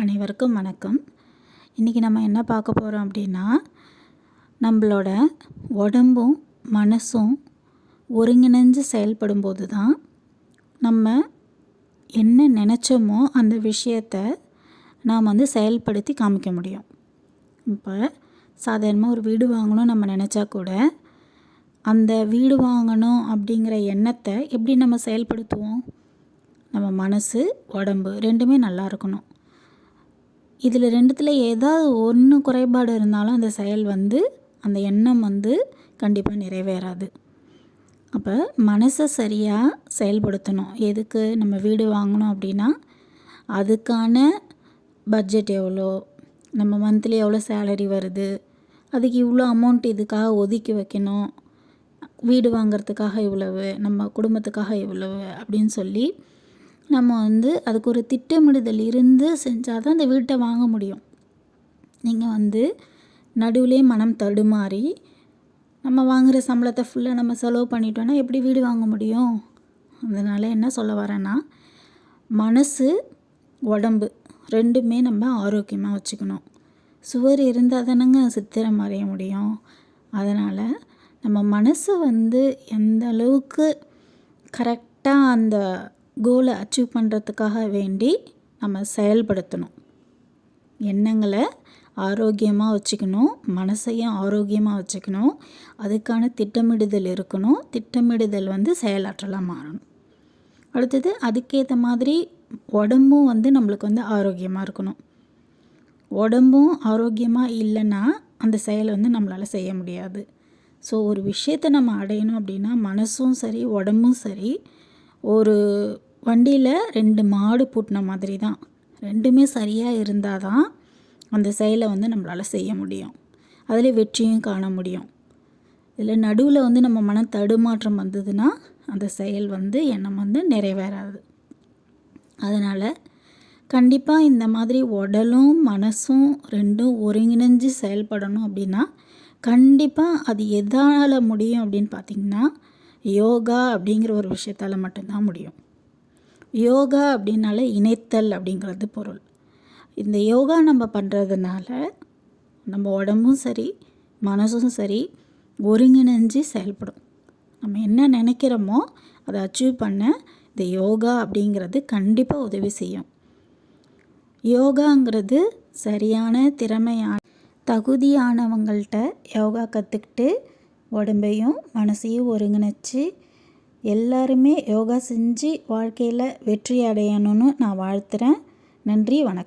அனைவருக்கும் வணக்கம். இன்றைக்கி நம்ம என்ன பார்க்க போகிறோம் அப்படின்னா நம்மளோட உடம்பும் மனசும் ஒருங்கிணைஞ்சு செயல்படும்போது தான் நம்ம என்ன நினச்சோமோ அந்த விஷயத்த நாம் வந்து செயல்படுத்தி காமிக்க முடியும். இப்போ சாதாரணமாக ஒரு வீடு வாங்கணும் நம்ம நினச்சா கூட அந்த வீடு வாங்கணும் அப்படிங்கிற எண்ணத்தை எப்படி நம்ம செயல்படுத்துவோம்? நம்ம மனசு உடம்பு ரெண்டுமே நல்லா இருக்கணும். இதில் ரெண்டுத்தில் ஏதாவது ஒன்று குறைபாடு இருந்தாலும் அந்த செயல் வந்து அந்த எண்ணம் வந்து கண்டிப்பாக நிறைவேறாது. அப்போ மனசை சரியாக செயல்படுத்தணும். எதுக்கு நம்ம வீடு வாங்கணும் அப்படின்னா அதுக்கான பட்ஜெட் எவ்வளோ? நம்ம மந்த்லி எவ்வளோ சேலரி வருது? அதுக்கு இவ்வளோ அமௌண்ட் இதுக்காக ஒதுக்கி வைக்கணும். வீடு வாங்கிறதுக்காக இவ்வளவு நம்ம குடும்பத்துக்காக இவ்வளவு அப்படின்னு சொல்லி நம்ம வந்து அதுக்கு ஒரு திட்டமிடுதல் இருந்து செஞ்சால் தான் அந்த வீட்டை வாங்க முடியும். நீங்கள் வந்து நடுவிலே மனம் தடுமாறி நம்ம வாங்குகிற சம்பளத்தை ஃபுல்லாக நம்ம செலவு பண்ணிட்டோன்னா எப்படி வீடு வாங்க முடியும்? அதனால் என்ன சொல்ல வரேன்னா மனசு உடம்பு ரெண்டுமே நம்ம ஆரோக்கியமாக வச்சுக்கணும். சுவர் இருந்தால் தானேங்க சித்திரம் வரைய முடியும். அதனால் நம்ம மனசை வந்து எந்த அளவுக்கு கரெக்டாக அந்த கோலை அச்சீவ் பண்ணுறதுக்காக வேண்டி நம்ம செயல்படுத்தணும். எண்ணங்களை ஆரோக்கியமாக வச்சுக்கணும். மனசையும் ஆரோக்கியமாக வச்சுக்கணும். அதுக்கான திட்டமிடுதல் இருக்கணும். திட்டமிடுதல் வந்து செயலாற்றலாக மாறணும். அடுத்தது அதுக்கேற்ற மாதிரி உடம்பும் வந்து நம்மளுக்கு வந்து ஆரோக்கியமாக இருக்கணும். உடம்பும் ஆரோக்கியமாக இல்லைன்னா அந்த செயலை வந்து நம்மளால் செய்ய முடியாது. ஸோ ஒரு விஷயத்தை நம்ம அடையணும் அப்படின்னா மனசும் சரி உடம்பும் சரி ஒரு வண்டியில் ரெண்டு மாடு பூட்டின மாதிரி தான் ரெண்டுமே சரியாக இருந்தால் தான் அந்த செயலை வந்து நம்மளால் செய்ய முடியும். அதில் வெற்றியும் காண முடியும். இதில் நடுவில் வந்து நம்ம மன தடுமாற்றம் வந்ததுன்னா அந்த செயல் வந்து எண்ணம் வந்து நிறைவேறாது. அதனால் கண்டிப்பாக இந்த மாதிரி உடலும் மனசும் ரெண்டும் ஒருங்கிணைஞ்சு செயல்படணும் அப்படின்னா கண்டிப்பாக அது எதால் முடியும் அப்படின்னு பார்த்திங்கன்னா யோகா அப்படிங்கிற ஒரு விஷயத்தால் மட்டும்தான் முடியும். யோகா அப்படின்னால இணைத்தல் அப்படிங்கிறது பொருள். இந்த யோகா நம்ம பண்ணுறதுனால நம்ம உடம்பும் சரி மனசும் சரி ஒருங்கிணைஞ்சு செயல்படும். நம்ம என்ன நினைக்கிறோமோ அதை அச்சீவ் பண்ண இந்த யோகா அப்படிங்கிறது கண்டிப்பாக உதவி செய்யும். யோகாங்கிறது சரியான திறமையான தகுதியானவங்கள்ட்ட யோகா கற்றுக்கிட்டு உடம்பையும் மனசையும் ஒருங்கிணைச்சி எல்லாருமே யோகா செஞ்சு வாழ்க்கையில் வெற்றி அடையணும்னு நான் வாழ்த்துறேன். நன்றி வணக்கம்.